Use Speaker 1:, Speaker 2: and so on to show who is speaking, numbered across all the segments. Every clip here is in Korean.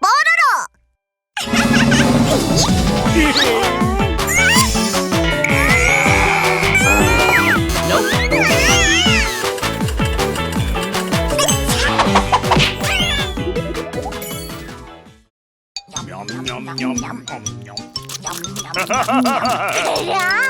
Speaker 1: 뽀로로!
Speaker 2: 냠냠냠냠냠.
Speaker 1: 대랑!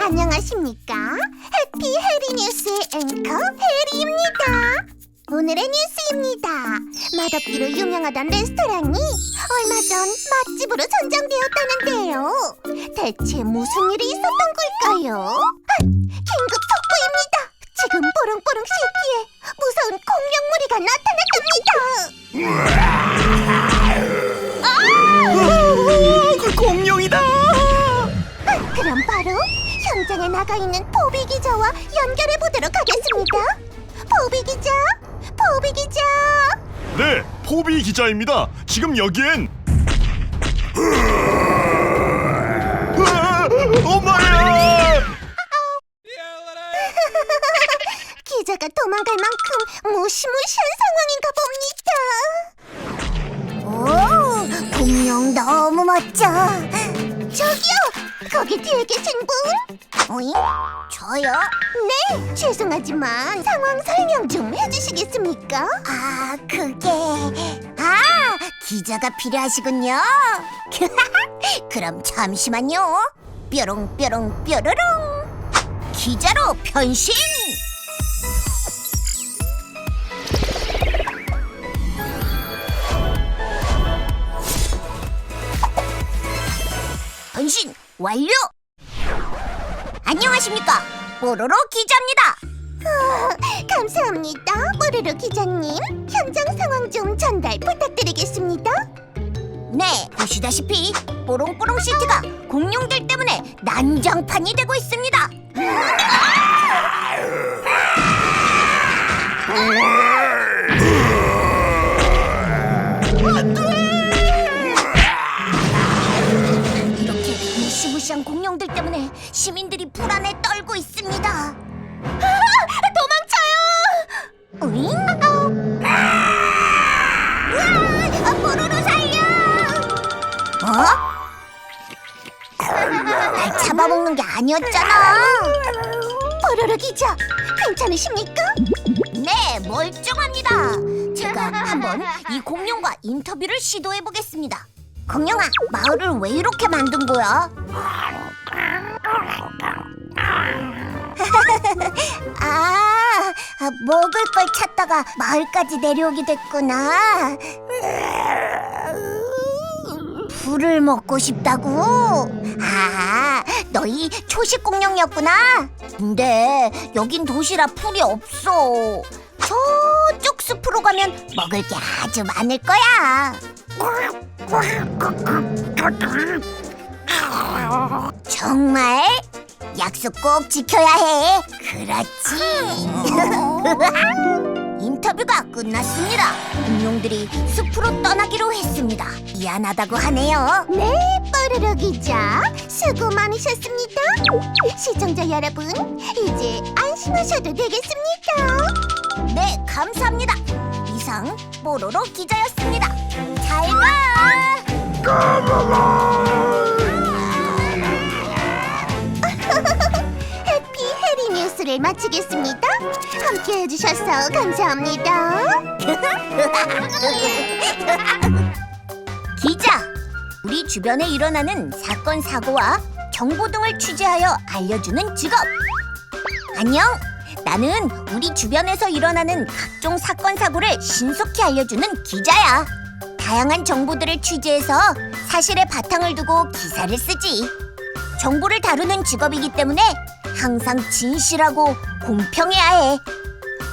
Speaker 1: 안녕하십니까? 해피 해리 뉴스의 앵커 해리입니다. 오늘의 뉴스입니다. 맛없기로 유명하던 레스토랑이 얼마 전 맛집으로 선정되었다는데요. 대체 무슨 일이 있었던 걸까요? 아, 긴급 속보입니다. 지금 뽀롱뽀롱 시티에 무서운 공룡물이가 나타났답니다.
Speaker 2: 그 공룡이다.
Speaker 1: 아, 그럼 바로 현장에 나가 있는 포비 기자와 연결해 보도록 하겠습니다. 기자.
Speaker 2: 네, 포비 기자입니다. 지금 여기엔 으아, 엄마야!
Speaker 1: 기자가 도망갈 만큼 무시무시한 상황인가 봅니다. 오, 공룡 너무 멋져. 저기요, 거기 뒤에 계신 분? 어잉? 저요? 네, 죄송하지만 상황 설명 좀 해주시겠습니까? 아, 그게... 아, 기자가 필요하시군요. 그럼 잠시만요. 뾰롱 뾰롱 뾰로롱. 기자로 변신! 변신 완료! 안녕하십니까? 뽀로로 기자입니다. 감사합니다, 뽀로로 기자님. 현장 상황 좀 전달 부탁드리겠습니다. 네, 보시다시피 뽀롱뽀롱 시티가 공룡들 때문에 난장판이 되고 있습니다. 아니었잖아. 뽀로로 기자, 괜찮으십니까? 네, 멀쩡합니다. 제가 한번 이 공룡과 인터뷰를 시도해 보겠습니다. 공룡아, 마을을 왜 이렇게 만든 거야? 아, 아, 먹을 걸 찾다가 마을까지 내려오게 됐구나. 풀을 먹고 싶다고? 아, 너희 초식 공룡이었구나. 근데 여긴 도시라 풀이 없어. 저쪽 숲으로 가면 먹을 게 아주 많을 거야. 정말? 약속 꼭 지켜야 해. 그렇지. 인터뷰가 끝났습니다. 공룡들이 숲으로 떠나기로 했습니다. 미안하다고 하네요. 네, 뽀로로 기자. 수고 많으셨습니다. 시청자 여러분, 이제 안심하셔도 되겠습니다. 네, 감사합니다. 이상 뽀로로 기자였습니다. 잘 가. 해피 해리 뉴스를 마치겠습니다. 함께 해주셔서 감사합니다. 기자, 우리 주변에 일어나는 사건 사고와 정보 등을 취재하여 알려주는 직업. 안녕. 나는 우리 주변에서 일어나는 각종 사건 사고를 신속히 알려주는 기자야. 다양한 정보들을 취재해서 사실에 바탕을 두고 기사를 쓰지. 정보를 다루는 직업이기 때문에 항상 진실하고 공평해야 해.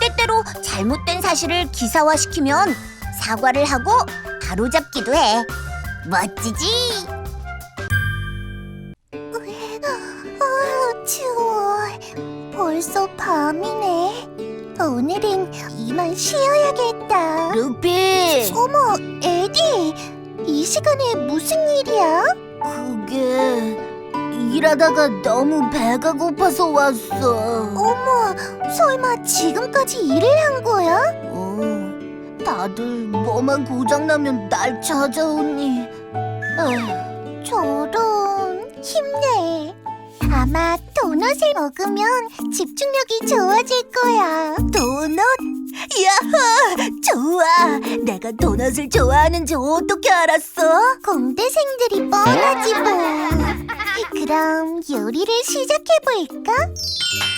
Speaker 1: 때때로 잘못된 사실을 기사화시키면 사과를 하고 바로잡기도 해. 멋지지? 아, 추워. 벌써 밤이네. 오늘은 이만 쉬어야겠다. 루피! 어머, 에디! 이 시간에 무슨 일이야? 그게... 일하다가 너무 배가 고파서 왔어. 어머, 설마 지금까지 일을 한 거야? 어, 다들 뭐만 고장나면 날 찾아오니. 저런, 힘내. 아마 도넛을 먹으면 집중력이 좋아질 거야. 도넛? 야호! 좋아! 내가 도넛을 좋아하는지 어떻게 알았어? 공대생들이 뻔하지 뭐. 그럼 요리를 시작해 볼까?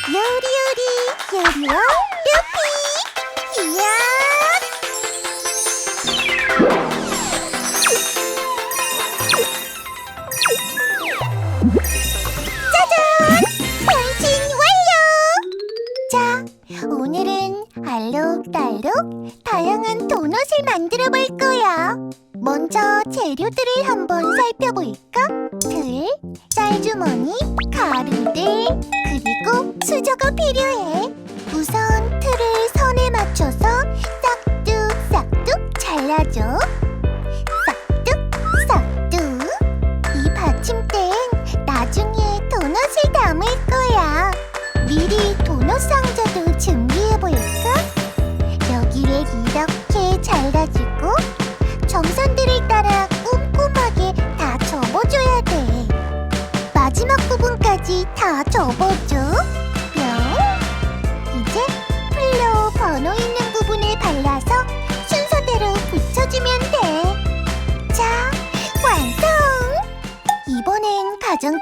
Speaker 1: 요리 요리 요리왕 뾰피! 이야!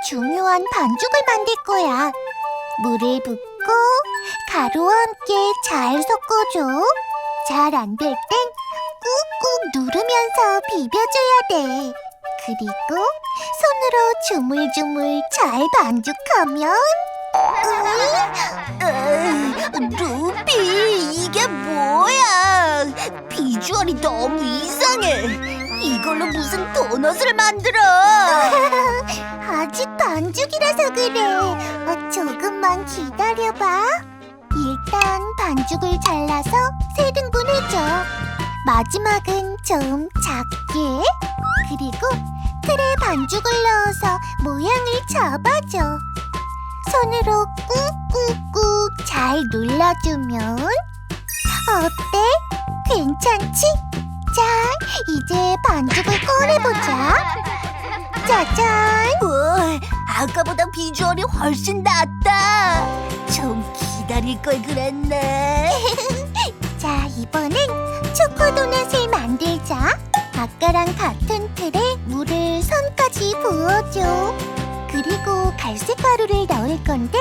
Speaker 1: 중요한 반죽을 만들 거야. 물을 붓고 가루와 함께 잘 섞어줘. 잘 안 될 땐 꾹꾹 누르면서 비벼줘야 돼. 그리고 손으로 주물주물 잘 반죽하면 루피 이게 뭐야 비주얼이 너무 이상해 이걸로 무슨 도넛을 만들어 아직 반죽이라서 그래 어, 조금만 기다려봐 일단 반죽을 잘라서 세 등분 해줘 마지막은 좀 작게 그리고 틀에 반죽을 넣어서 모양을 잡아줘. 손으로 꾹꾹꾹 잘 눌러주면 어때? 괜찮지? 자, 이제 반죽을 꺼내보자. 짜잔! 와, 아까보다 비주얼이 훨씬 낫다. 좀 기다릴 걸 그랬네. 자, 이번엔 초코 도넛을 만들자. 아까랑 같은 틀에 물을 선까지 부어줘. 그리고 갈색 가루를 넣을 건데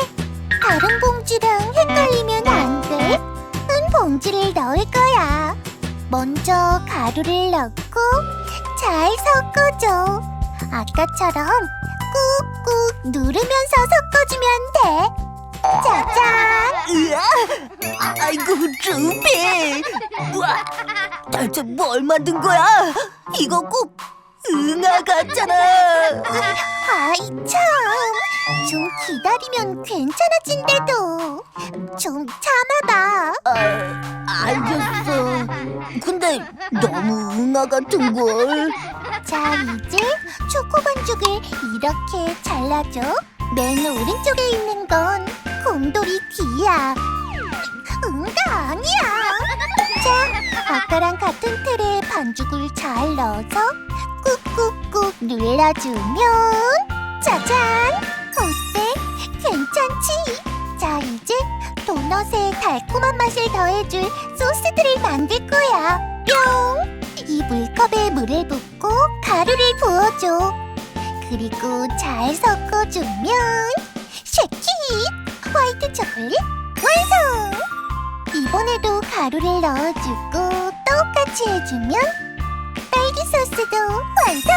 Speaker 1: 다른 봉지랑 헷갈리면 안 돼. 은 봉지를 넣을 거야. 먼저 가루를 넣고 잘 섞어줘. 아까처럼 꾹꾹 누르면서 섞어주면 돼. 짜잔! 으아! 아이고, 루피! 우와! 대체 뭘 만든 거야? 이거 꼭 응아 같잖아. 아이 참. 좀 기다리면 괜찮아진대도. 좀 참아봐. 알겠어. 근데 너무 응아 같은 걸. 자 이제 초코 반죽을 이렇게 잘라줘. 맨 오른쪽에 있는 건 곰돌이 뒤야. 응가 아니야. 자, 아까랑 같은 틀에 반죽을 잘 넣어서 꾹꾹꾹 눌러주면 짜잔! 자, 이제 도넛에 달콤한 맛을 더해줄 소스들을 만들 거야. 뿅! 이 물컵에 물을 붓고 가루를 부어줘. 그리고 잘 섞어주면 쉐킷! 화이트 초콜릿 완성! 이번에도 가루를 넣어주고 똑같이 해주면 딸기 소스도 완성!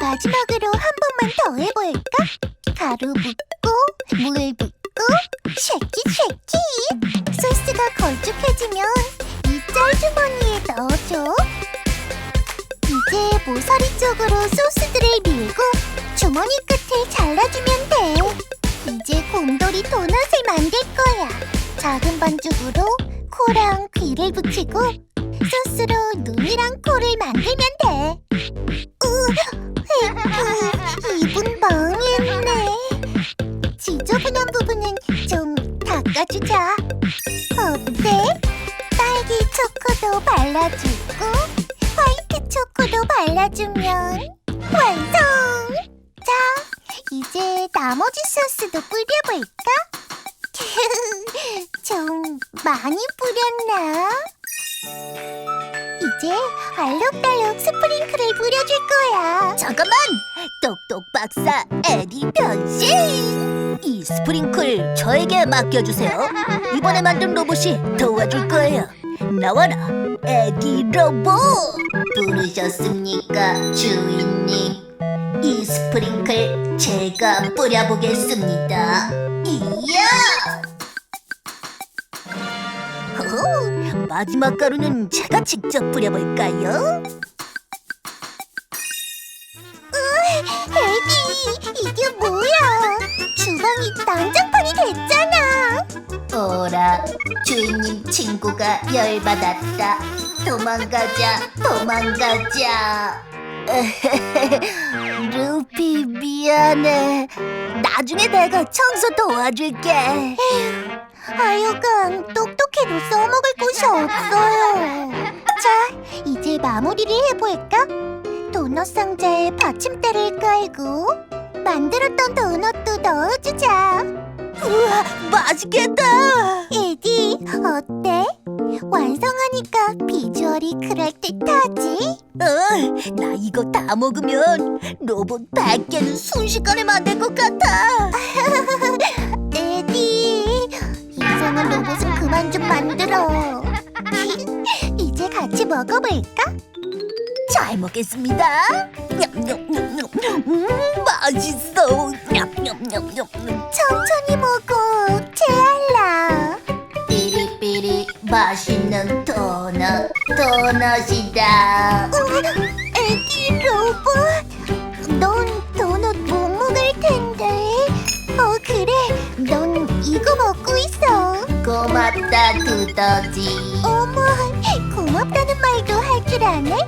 Speaker 1: 마지막으로 한 번만 더 해볼까? 가루 붓고 물 붓고 쉐킷 쉐킷 소스가 걸쭉해지면 이 짤주머니에 넣어줘. 이제 모서리 쪽으로 소스들을 밀고 주머니 끝을 잘라주면 돼. 이제 곰돌이 도넛을 만들 거야. 작은 반죽으로 코랑 귀를 붙이고 소스로 눈이랑 코를 만들면 돼. 닦아주자. 어때? 딸기 초코도 발라주고 화이트 초코도 발라주면 완성! 자, 이제 나머지 소스도 뿌려볼까? 좀 많이 뿌렸나? 이제 알록달록 스프링클을 뿌려줄 거야. 잠깐만! 똑똑 박사 에디 변신! 이 스프링클 저에게 맡겨주세요. 이번에 만든 로봇이 도와줄 거예요. 나와라, 에디 로봇! 부르셨습니까, 주인님? 이 스프링클 제가 뿌려보겠습니다. 이야! 마지막 가루는 제가 직접 뿌려볼까요? 에디, 이게 뭐야? 주방이 난장판이 됐잖아. 오라, 주인님 친구가 열받았다. 도망가자, 도망가자. 루피 미안해. 나중에 내가 청소 도와줄게. 하여간 똑똑해도 써먹을 곳이 없어요. 자, 이제 마무리를 해볼까? 도넛 상자에 받침대를 깔고 만들었던 도넛도 넣어주자. 우와, 맛있겠다. 에디, 어때? 완성하니까 비주얼이 그럴듯하지? 어, 나 이거 다 먹으면 로봇 100개는 순식간에 만들 것 같아. 이상한 로봇은 그만 좀 만들어. 이제 같이 먹어볼까? 잘 먹겠습니다. 냠냠냠냠. 음, 맛있어. 냠냠냠냠. 천천히 먹어. 제알라. 삐리삐리 맛있는 도넛 도넛이다. 애기 로봇. 고맙다 두더지. 어머 고맙다는 말도 할 줄 아네.